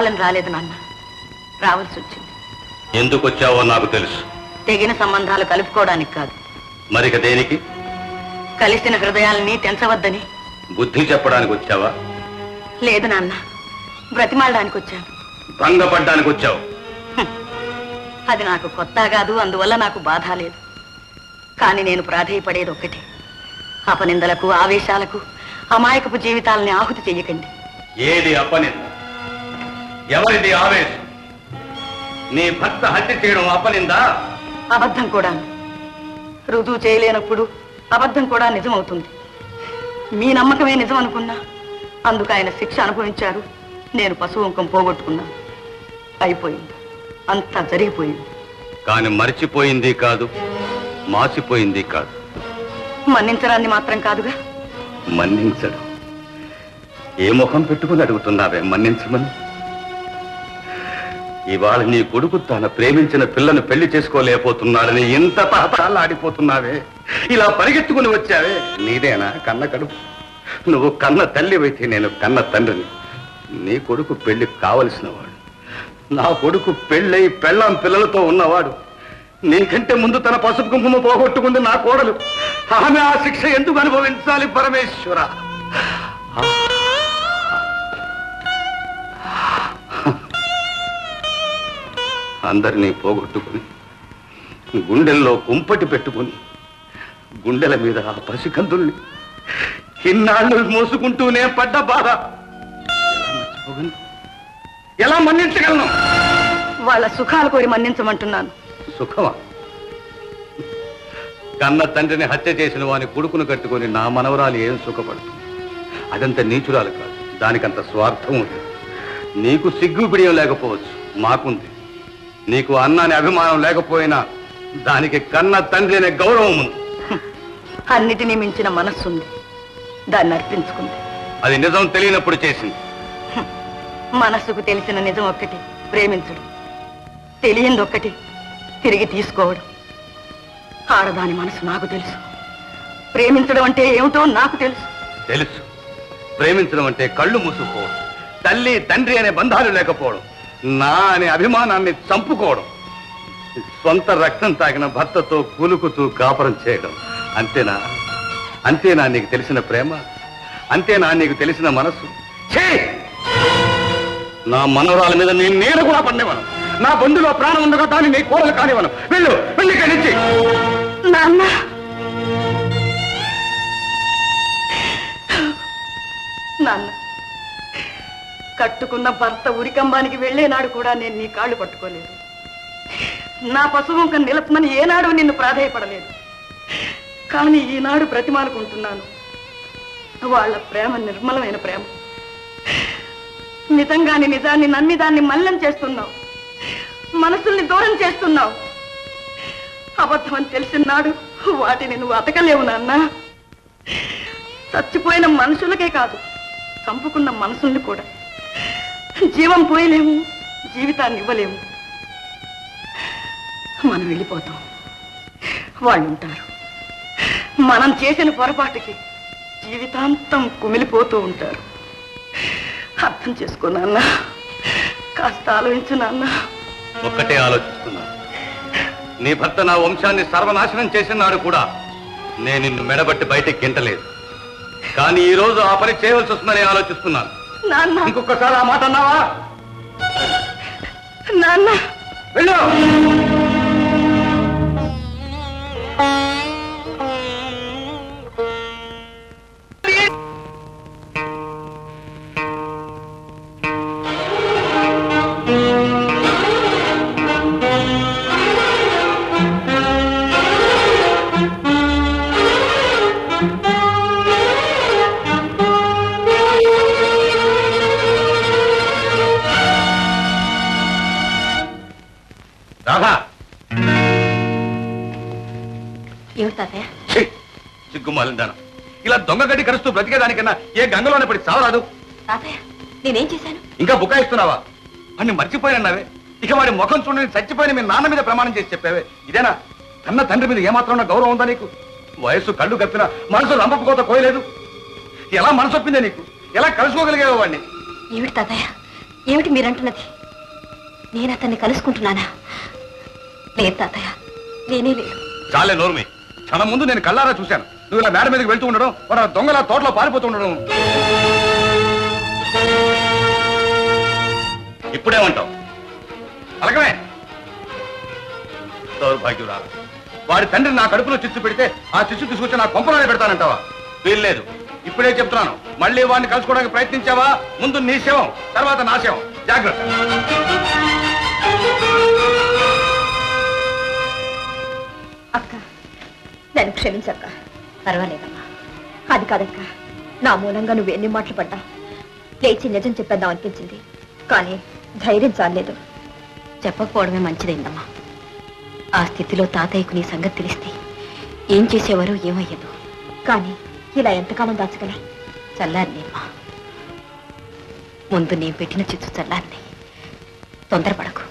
కావాలని రాలేదు నాన్న. రావాల్సి వచ్చింది. ఎందుకు వచ్చావో నాకు తెలుసు. తెగిన సంబంధాలు కలుపుకోవడానికి కాదు. మరిక దేనికి? కలిసిన హృదయాల్ని తెంచవద్దని. బుద్ధి చెప్పడానికి వచ్చావా? లేదు నాన్న. బ్రతిమాలడానికి వచ్చాను. భంగపడ్డానికి వచ్చావు అది నాకు కొత్త కాదు అందువల్ల నాకు బాధ లేదు. కానీ నేను ప్రాధేయపడేది ఒక్కటే. అపనిందలకు ఆవేశాలకు అమాయకపు జీవితాలని ఆహుతి చెయ్యకండి. ఏది అపనింద? ఎవరిది ఆవేశం? నీ భర్త హత్య చేయడం అపనిందా? అబద్ధం కూడా. రుజువు చేయలేనప్పుడు అబద్ధం కూడా నిజమవుతుంది. మీ నమ్మకమే నిజం అనుకున్నా అందుకు ఆయన శిక్ష అనుభవించారు. నేను పశువుంకం పోగొట్టుకున్నాను అయిపోయింది. అంతా జరిగిపోయింది. కాని మర్చిపోయింది కాదు మాసిపోయింది కాదు. మన్నించడాన్ని మాత్రం కాదుగా? మన్నించడు. ఏ ముఖం పెట్టుకుని అడుగుతున్నావే మన్నించమని? ఇవాళ నీ కొడుకు తన ప్రేమించిన పిల్లను పెళ్ళి చేసుకోలేకపోతున్నాడని ఇంత ఆడిపోతున్నావే ఇలా పరిగెత్తుకుని వచ్చావే. నీదేనా? కన్న కడుపు. నువ్వు కన్న తల్లివైతే నేను కన్న తండ్రిని. నీ కొడుకు పెళ్ళి కావలసిన వాడు నా కొడుకు పెళ్ళై పెళ్ళాం పిల్లలతో ఉన్నవాడు. నీకంటే ముందు తన పసుపు కుంకుమ పోగొట్టుకుంది నా కోడలు. ఆమె ఆ శిక్ష ఎందుకు అనుభవించాలి పరమేశ్వర? అందరినీ పోగొట్టుకుని గుండెల్లో కుంపటి పెట్టుకుని గుండెల మీద ఆ పసికందుల్ని ఇన్నాళ్ళు మోసుకుంటూనే పడ్డ బాధ. ఎలా మన్నించగలను? వాళ్ళ సుఖాలు కోరి మన్నించమంటున్నాను. సుఖమా? కన్న తండ్రిని హత్య చేసిన వాని కొడుకును కట్టుకొని నా మనవరాలు ఏం సుఖపడుతుంది అదంత నీచురాలు కాదు. దానికంత స్వార్థం ఉంది నీకు సిగ్గు పిడియం లేకపోవచ్చు. మాకుంది. నీకు అన్నాని అభిమానం లేకపోయినా దానికి కన్న తండ్రి అనే గౌరవం ఉంది అన్నిటినీ మించిన మనస్సుంది. దాన్ని అర్పించుకుంది. అది నిజం తెలియనప్పుడు చేసింది. మనస్సుకు తెలిసిన నిజం ఒక్కటి ప్రేమించడం. తెలియంది ఒక్కటి తిరిగి తీసుకోవడం. ఆడదాని మనసు నాకు తెలుసు. ప్రేమించడం అంటే ఏమిటో నాకు తెలుసు. తెలుసు. ప్రేమించడం అంటే కళ్ళు మూసుకుపోవడం తల్లి తండ్రి అనే బంధాలు లేకపోవడం. నా అనే అభిమానాన్ని చంపుకోవడం. సొంత రక్తం తాగిన భర్తతో కూలుకుతూ కాపురం చేయడం. అంతేనా? అంతేనా నీకు తెలిసిన ప్రేమ? అంతేనా నీకు తెలిసిన మనసు? నా మనవరాల మీద నేను నేను కూడా పండేవాను నా బంధులో ప్రాణం ఉండగా దాన్ని నీ కూరలు కానివ్వను. వెళ్ళు వెళ్ళి ఇక్కడి నాన్న! నాన్న! కట్టుకున్న భర్త ఉరికంబానికి వెళ్ళేనాడు కూడా నేను నీ కాళ్ళు పట్టుకోలేదు. నా పశువుంక నిలపమని ఏనాడు నిన్ను ప్రాధేయపడలేదు. కానీ ఈనాడు బ్రతిమాలుకుంటున్నాను. వాళ్ళ ప్రేమ నిర్మలమైన ప్రేమ. నిజంగాని నిజాన్ని నమ్మి దాన్ని మల్లం చేస్తున్నావు. మనసుల్ని దూరం చేస్తున్నావు. అబద్ధం అని తెలిసిన వాటిని నువ్వు అతకలేవు నాన్న. చచ్చిపోయిన మనుషులకే కాదు చంపుకున్న మనసుల్ని కూడా. జీవం పోయలేము జీవితాన్ని ఇవ్వలేము. మనం వెళ్ళిపోతాం. వాళ్ళు ఉంటారు మనం చేసిన పొరపాటుకి జీవితాంతం కుమిలిపోతూ ఉంటారు. అర్థం చేసుకో నాన్న. కాస్త ఆలోచించు నాన్న. ఒక్కటే ఆలోచిస్తున్నాను నీ భర్త నా వంశాన్ని సర్వనాశనం చేసినాడు కూడా నేను నిన్ను మెడబట్టి బయటికి గింటలేదు. కానీ ఈరోజు ఆ పని చేయవలసి వస్తుందని ఆలోచిస్తున్నాను. నాన్న. ఇంకొకసారి ఆ మాట అన్నావా? నాన్న. వెళ్ళు! రాధా. ఏమిటి తాతయ్య? ఛీ! సిగ్గుమాలిందాన ఇలా దొంగ గడ్డి కరుస్తూ బ్రతికేదానికన్నా ఏ గంగలోనే పడి చావరాదు? తాతయ్య నేనేం చేశాను? ఇంకా బుకాయిస్తున్నావా అన్ని మర్చిపోయినావే ఇక వాడి ముఖం చూడని చచ్చిపోయిన మీ నాన్న మీద ప్రమాణం చేసి చెప్పావే. ఇదేనా? కన్న తండ్రి మీద ఏమాత్రం గౌరవం ఉందా నీకు? వయస్సు కళ్ళు కప్పిన మనసు రంపకోత కోయలేదు. ఎలా మనసు ఒప్పిందే నీకు? ఎలా కలుసుకోగలిగావు వాడిని ఏమిటి తాతయ్య? ఏమిటి మీరంటున్నది? నేను అతన్ని కలుసుకుంటున్నానా? లేదు తాతయ్య. నేనే లేదు చాలే నోర్మి. క్షణం ముందు నేను కళ్ళారా చూశాను. నువ్వు ఇలా మేడ మీదకి వెళ్తూ ఉండడం మన దొంగల తోటలో పారిపోతూ ఉండడం. ఇప్పుడేమంటావు అలాగమే దౌర్భాగ్యురా వాడి తండ్రి నా కడుపులో చిచ్చు పెడితే ఆ చిచ్చు తీసుకొచ్చి నా కొంపలోనే పెడతానంటావా? వీల్లేదు. ఇప్పుడే చెప్తున్నాను. మళ్ళీ వాడిని కలుసుకోవడానికి ప్రయత్నించావా? ముందు నీ శవం తర్వాత నా శవం. జాగ్రత్త. క్షమించక్క. పర్వాలేదమ్మా. అది కాదక్క. నా మూలంగా నువ్వు ఎన్ని మాటలు పడ్డా. లేచి నిజం చెప్పేద్దాం అనిపించింది. కానీ ధైర్యం చాలేదు చెప్పకపోవడమే మంచిదైందమ్మా. ఆ స్థితిలో తాతయ్యకు నీ సంగతి తెలిస్తే ఏం చేసేవారో ఏమయ్యదు. కానీ ఇలా ఎంతకాలం దాచగల? చల్లారినేమ్మా ముందు నేను పెట్టిన చిచ్చు చల్లారిని తొందరపడకు.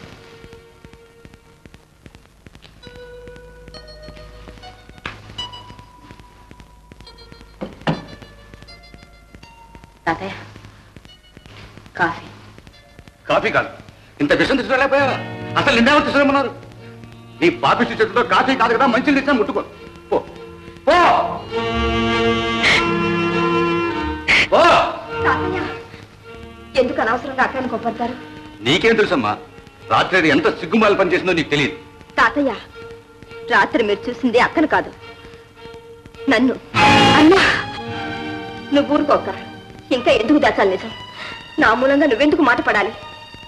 తాతయ్య. కాఫీ. కాఫీ కాదు. ఇంత విషయం తీసుకురాలేకపోయావా అసలు నిన్నేమో తీసుకురమ్మన్నారు? నీ పాపిష్టి చేతితో కాఫీ కాదు కదా మంచిని తెచ్చినా ముట్టుకో. పో. పో. పో. తాతయ్య ఎందుకు అనవసరంగా అక్కని కొప్పడతారు? నీకేం తెలుసమ్మా? రాత్రి అది ఎంత సిగ్గుమాల పని చేసిందో నీకు తెలియదు. తాతయ్య రాత్రి మీరు చూసింది అక్కను కాదు. నన్ను. అన్నా నువ్వు ఊరుకోక. ఇంకా ఎందుకు దాచాలి నిజం? నా మూలంగా నువ్వెందుకు మాట పడాలి?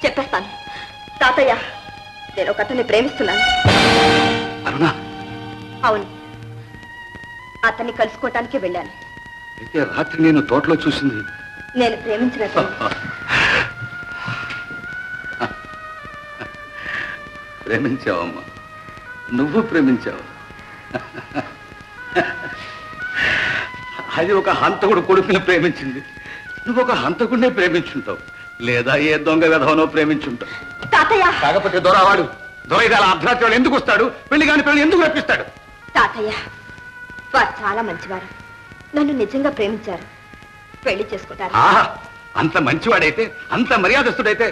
చెప్పేస్తాను. తాతయ్య నేను ఒక అతన్ని ప్రేమిస్తున్నాను. అరుణా. అవును. అతన్ని కలుసుకోవటానికి వెళ్ళాను. అయితే రాత్రి నేను తోటలో చూసింది. నేను ప్రేమించినట్టు. ప్రేమించావమ్మా. నువ్వు ప్రేమించావు. అది ఒక హంతకుడు కొడుకుని ప్రేమించింది. నువ్వు ఒక హంతకుడినే ప్రేమించుంటావు. లేదా ఏ దొంగ విధవనో ప్రేమించుంటావు. తాతయ్య! కాకపోతే దొరవాడు దొరైదాల అర్ధరాత్రి ఎందుకు వస్తాడు? పెళ్ళి కాని పెళ్ళి ఎందుకు రప్పిస్తాడు? తాతయ్య వారు చాలా మంచివారు. నన్ను నిజంగా ప్రేమించారు. పెళ్ళి చేసుకుంటారు. ఆహా! అంత మంచివాడైతే అంత మర్యాదస్తుడైతే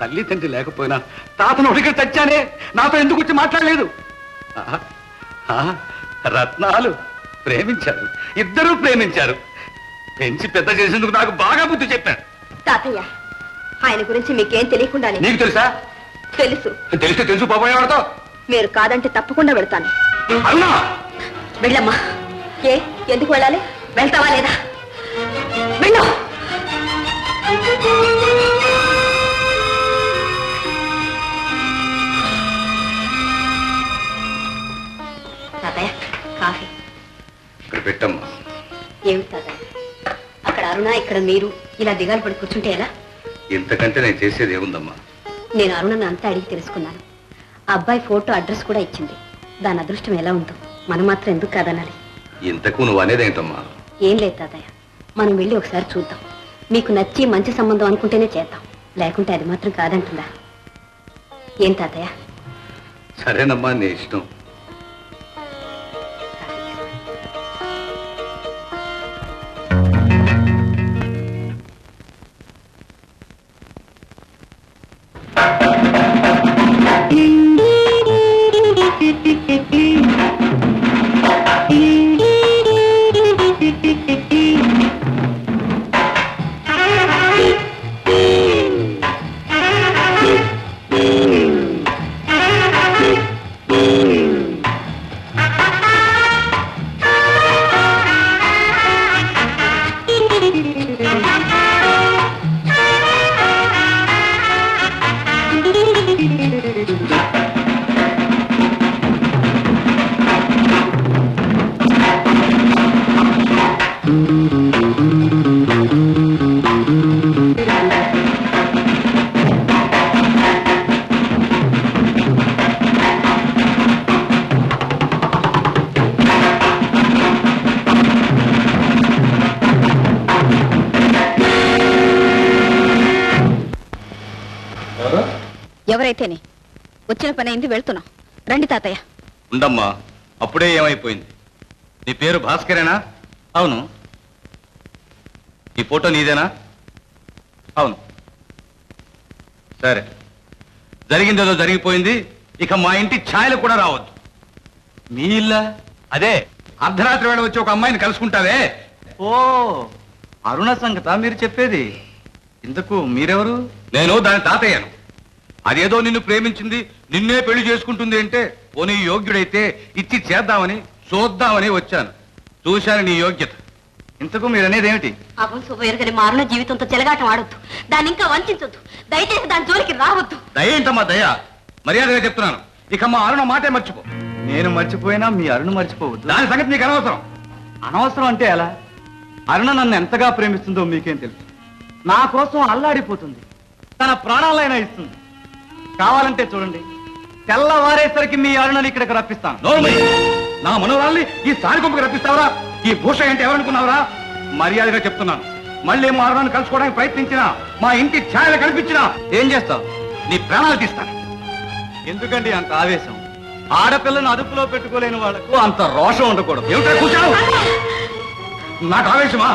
తల్లి తండ్రి లేకపోయినా తాతను ఉడికి తెచ్చానే నాతో ఎందుకు వచ్చి మాట్లాడలేదు? రత్నాలు ప్రేమించారు. ఇద్దరూ ప్రేమించారు. పెంచి పెద్ద చేసేందుకు నాకు బాగా బుద్ధి చెప్పాడు తాతయ్య ఆయన గురించి మీకేం తెలియకుండానే. నీకు తెలుసా? తెలుసు. తెలిస్తే తెలుసు పోపోయేవాడతో మీరు కాదంటే తప్పకుండా వెళ్తాను. వెళ్ళమ్మా. ఏ ఎందుకు వెళ్ళాలి? వెళ్తావా లేదా? వెళ్ళు! తాతయ్య కాఫీ. ఇక్కడ పెట్టమ్మా. ఏమిటి తాతయ్య? అరుణ ఇక్కడ మీరు ఇలా దిగాలు పడి కూర్చుంటే ఎలా? ఇంతకంటే నేను చేసేది ఏముందమ్మా? నేను అరుణను అంతా అడిగి తెలుసుకున్నాను. అబ్బాయి ఫోటో అడ్రస్ కూడా ఇచ్చింది. దాని అదృష్టం ఎలా ఉందో మనం మాత్రం ఎందుకు కాదనాలి? ఇంతకు నువ్వు అనేదేంటమ్మా ఏం లేదు తాతయ్య. మనం వెళ్ళి ఒకసారి చూద్దాం. మీకు నచ్చి మంచి సంబంధం అనుకుంటేనే చేద్దాం. లేకుంటే అది మాత్రం కాదంటుందా? ఏం తాతయ్య? సరేనమ్మా నీ ఇష్టం. ఎవరైతేనే? వచ్చిన పని అయింది వెళ్తున్నాం. రండి తాతయ్య. ఉండమ్మా అప్పుడే ఏమైపోయింది? నీ పేరు భాస్కరేనా? అవును. ఈ ఫోటో నీదేనా? అవును. సరే. జరిగిందేదో జరిగిపోయింది ఇక మా ఇంటి ఛాయలు కూడా రావద్దు. మీ ఇల్లా? అదే అర్ధరాత్రి వేళ వచ్చి ఒక అమ్మాయిని కలుసుకుంటావే? ఓ అరుణ సంగత మీరు చెప్పేది. ఇంతకు మీరెవరు? నేను దాని తాతయ్యను. అదేదో నిన్ను ప్రేమించింది నిన్నే పెళ్ళి చేసుకుంటుంది అంటే పోనీ యోగ్యుడైతే ఇచ్చి చేద్దామని చూద్దామని వచ్చాను. చూశాను నీ యోగ్యత. ఇంతకు మీరు అనేది ఏమిటి మారున జీవితంతో చెలగాటం ఆడొద్దు. దాన్ని ఇంకా వంచొద్దు దయచేసి దాని జోలికి రావద్దు. దయ ఏంటమ్మా దయ? మర్యాదగా చెప్తున్నాను. ఇక మా అరుణ మాటే మర్చిపో. నేను మర్చిపోయినా మీ అరుణ మర్చిపోవద్దు. దాని సంగతి నీకు అనవసరం. అనవసరం అంటే ఎలా? అరుణ నన్ను ఎంతగా ప్రేమిస్తుందో మీకేం తెలుసు? నా కోసం అల్లాడిపోతుంది. తన ప్రాణాలైనా ఇస్తుంది. కావాలంటే చూడండి. తెల్లవారేసరికి మీ అరుణని ఇక్కడికి రప్పిస్తాను. నోర్మై! నా మనోరాల్ని ఈ సారికొంపకి రప్పిస్తావరా? ఈ భూష అంటే ఎవరనుకున్నావరా? మర్యాదగా చెప్తున్నాను. మళ్ళీ మా అరుణాన్ని కలుసుకోవడానికి ప్రయత్నించినా మా ఇంటి ఛాయలు కనిపించినా ఏం చేస్తావు? నీ ప్రాణాలు తీస్తాను. ఎందుకండి అంత ఆవేశం? ఆడపిల్లను అదుపులో పెట్టుకోలేని వాళ్ళకు అంత రోషం ఉండకూడదు. ఏమిటా కూర్చావు నాకు ఆవేశమా?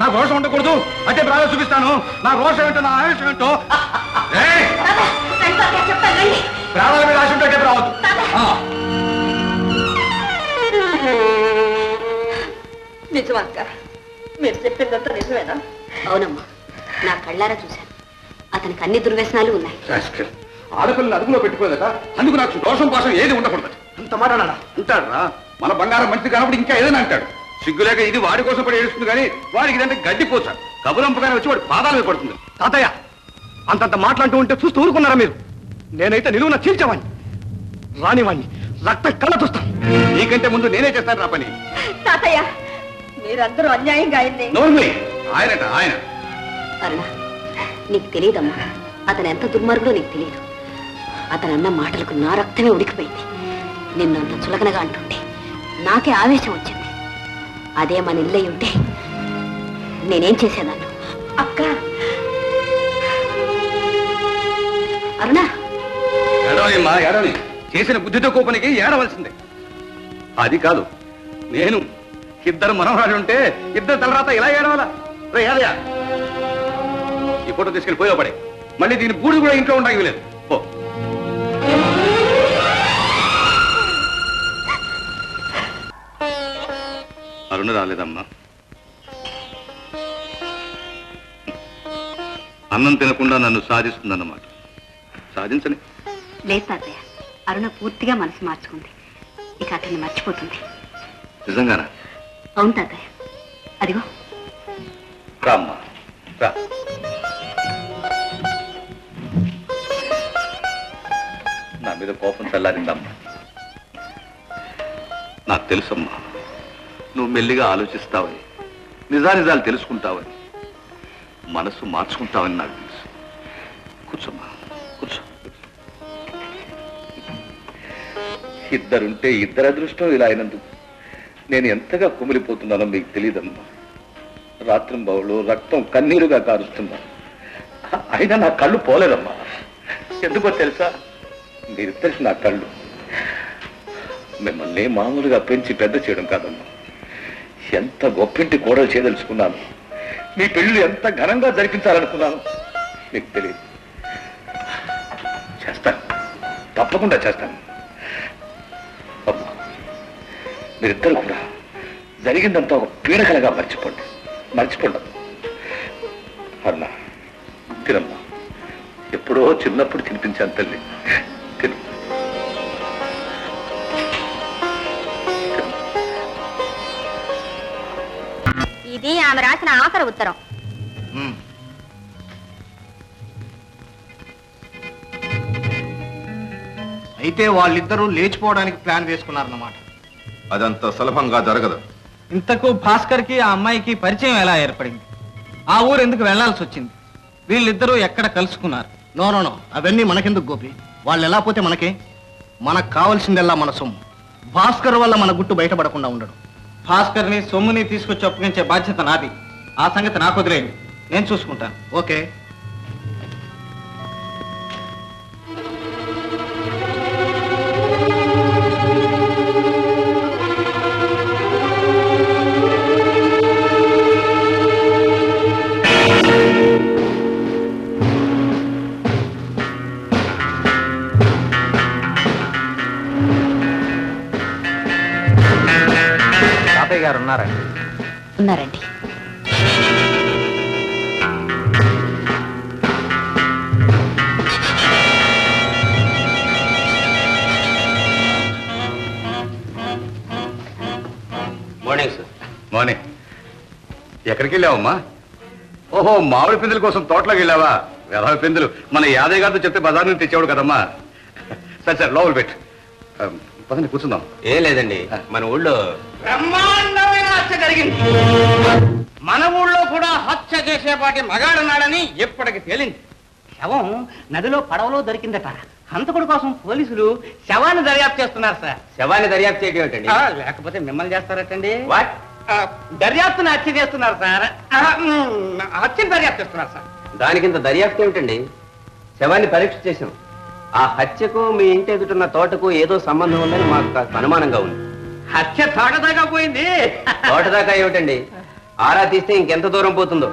నాకు రోషం ఉండకూడదు. అదే ప్రాణాలు చూపిస్తాను. నా రోషం ఏంటో నా ఆవేశం ఏంటో? చెప్తాను రండి. ప్రాణాల మీద ఆశ ఉంటే రావద్దు. ఆ. నిజమక్క మీరు చెప్పిందంతా నిజమేనా? అవునమ్మా నా కళ్ళారా చూశాను. అతనికి అన్ని దుర్వ్యసనాలు ఉన్నాయి. రాస్కెల్. ఆడపిల్లని అదుపులో పెట్టుకోలేక అందుకు నాకు దోషం కోసం ఏది ఉండకూడదు. అంత మాట అంటాడా మన బంగారం మంచిది కాబట్టి ఇంకా ఏదైనా అంటాడు. సిగ్గులేక ఇది వాడి కోసం పడి ఏడుస్తుంది కానీ వాడికి ఇదంటే గడ్డిపోస కబులంపగానే వచ్చి వాడి పాదాల పడుతుంది. తాతయ్య అంతంత మాట్లాడుతూ ఉంటే చూస్తూ ఊరుకున్నారా మీరు? నేనైతే నిలువున చీల్చేవాణ్ణి. రానివాణ్ణి. రక్త కళ్ళ చూస్తాను. నీకంటే ముందు నేనే చేస్తాను రా పని. తాతయ్య మీరందరూ అన్యాయంగా అయింది. నోర్మి ఆయనట ఆయన. అరుణ నీకు తెలియదమ్మా. అతను ఎంత దుర్మార్గుడో నీకు తెలియదు. అతను అన్న మాటలకు నా రక్తమే ఉడికిపోయింది. నిన్నంత చులకనగా అంటుంటే నాకే ఆవేశం వచ్చింది. అదే మన ఇల్లై ఉంటే నేనేం చేసేదాన్ని? అక్క అరుణ. చేసిన బుద్ధితో కోపనికి ఏడవలసిందే. అది కాదు నేను ఇద్దరు మనవరాలు ఉంటే ఇద్దరు తలరాత ఇలా ఏడవాలా? రే ఏదయా ఈ ఫోటో తీసుకెళ్ళి పోయో పడే. మళ్ళీ దీని బూడి కూడా ఇంట్లో ఉండడానికి లేదు పో. అరుణ రాలేదమ్మా. అన్నం తినకుండా నన్ను సాధిస్తుందన్నమాట. సాధించని. లేదు తాతయ్య అరుణ పూర్తిగా మనసు మార్చుకుంది. ఇక అతన్ని మర్చిపోతుంది. నిజంగానా? అవును తాతయ్య. అదిగో. రామ్మా రా. నా మీద కోపం చల్లారిందమ్మా. నాకు తెలుసమ్మా నువ్వు మెల్లిగా ఆలోచిస్తావని నిజానిజాలు తెలుసుకుంటావని మనసు మార్చుకుంటావని నాకు ఇద్దరుంటే ఇద్దరు అదృష్టం ఇలా అయినందుకు నేను ఎంతగా కుమిలిపోతున్నానో మీకు తెలియదమ్మా రాత్రింబవులు రక్తం కన్నీరుగా కారుస్తున్నాను అయినా నా కళ్ళు పోలేదమ్మా. ఎందుకో తెలుసా? మీరిద్దరికి నా కళ్ళు. మిమ్మల్ని మామూలుగా పెంచి పెద్ద చేయడం కాదమ్మా. ఎంత గొప్పింటి కోడలు చేయదలుచుకున్నాను. మీ పెళ్ళి ఎంత ఘనంగా జరిపించాలనుకున్నాను. మీకు తెలియదు చేస్తాను. తప్పకుండా చేస్తాను. మీరిద్దరు కూడా జరిగిందంతా ఒక పీడకలగా మర్చిపోండి. మర్చిపోండి. అన్నా తినమ్మా. ఎప్పుడో చిన్నప్పుడు తినిపించాను తల్లి. తిను. ఇది ఆమె రాసిన ఆఖరి ఉత్తరం. అయితే వాళ్ళిద్దరూ లేచిపోవడానికి ప్లాన్ వేసుకున్నారన్నమాట. అదంత సులభంగా జరగదు. ఇంతకు భాస్కర్కి ఆ అమ్మాయికి పరిచయం ఎలా ఏర్పడింది? ఆ ఊరు ఎందుకు వెళ్ళాల్సి వచ్చింది? వీళ్ళిద్దరూ ఎక్కడ కలుసుకున్నారు? No no no. అవన్నీ మనకెందుకు గోపి? వాళ్ళు ఎలా పోతే మనకే? మనకు కావాల్సిందల్లా మన సొమ్ము. భాస్కర్ వల్ల మన గుట్టు బయటపడకుండా ఉండడు. భాస్కర్ని సొమ్ముని తీసుకొచ్చి అప్పగించే బాధ్యత నాది. ఆ సంగతి నాకు వదిలేయండి. నేను చూసుకుంటాను. ఓకే. గారు ఉన్నారండి. ఉన్నారండి. మార్నింగ్ సార్ మార్నింగ్ ఎక్కడికి వెళ్ళావమ్మా? ఓహో మామిడి పిందుల కోసం తోటలోకి వెళ్ళావా? వెధవ పిందులు. మన యాదయ్య గారితో చెప్తే బజార్ నుంచి తెచ్చేవాడు కదమ్మా. సరే సరే లోపల పెట్టు పదండి కూర్చుందాం. ఏం లేదండి మన ఊళ్ళో బ్రహ్మాండమైన హత్య జరిగింది. మన ఊళ్ళో కూడా హత్య చేసేపాటి మగాడున్నాడని ఇప్పటికి తేలింది. శవం నదిలో పడవలో దొరికిందట. హంతకుడు కోసం పోలీసులు శవాన్ని దర్యాప్తు చేస్తున్నారు సార్. శవాన్ని దర్యాప్తు ఆ, లేకపోతే మిమ్మల్ని చేస్తారటండి. వాట్ ఆ, దర్యాప్తుని హత్య చేస్తున్నారు సార్. ఆ, మ్, హత్యని దర్యాప్తు చేస్తున్నారు సార్. దానికింత దర్యాప్తు ఏమిటండి? శవాన్ని పరీక్ష చేశాం ఆ హత్యకు మీ ఇంటి ఎదుటున్న తోటకు ఏదో సంబంధం ఉందని మాకు కాస్త అనుమానంగా ఉంది. హత్య తాగదాకా పోయింది? తోట దాకా ఏమిటండి? ఆరా తీస్తే ఇంకెంత దూరం పోతుందో?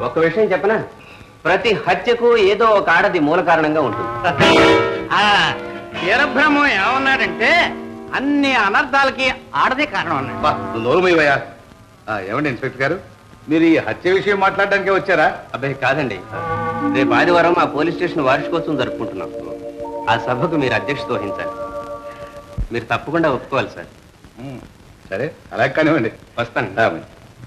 ఒక విషయం చెప్పనా? ప్రతి హత్యకు ఏదో ఒక ఆడది మూల కారణంగా ఉంటుంది. ఆ, వీరబ్రహ్మం ఏమన్నాడంటే అన్ని అనర్థాలకి ఆడదే కారణం అన్నాడు. బా నువ్వు నోరు మూయవయ్యా. ఆ ఏమండి ఇన్స్పెక్టర్ గారు? మీరు ఈ హత్య విషయం మాట్లాడడానికే వచ్చారా? అబ్బాయి కాదండి. రేపు ఆదివారం ఆ పోలీస్ స్టేషన్ వార్షికోత్సవం జరుపుకుంటున్నాం. ఆ సభకు మీరు అధ్యక్షత వహించాలి. మీరు తప్పకుండా ఒప్పుకోవాలి సార్. సరే అలాగే కానివ్వండి. వస్తాను.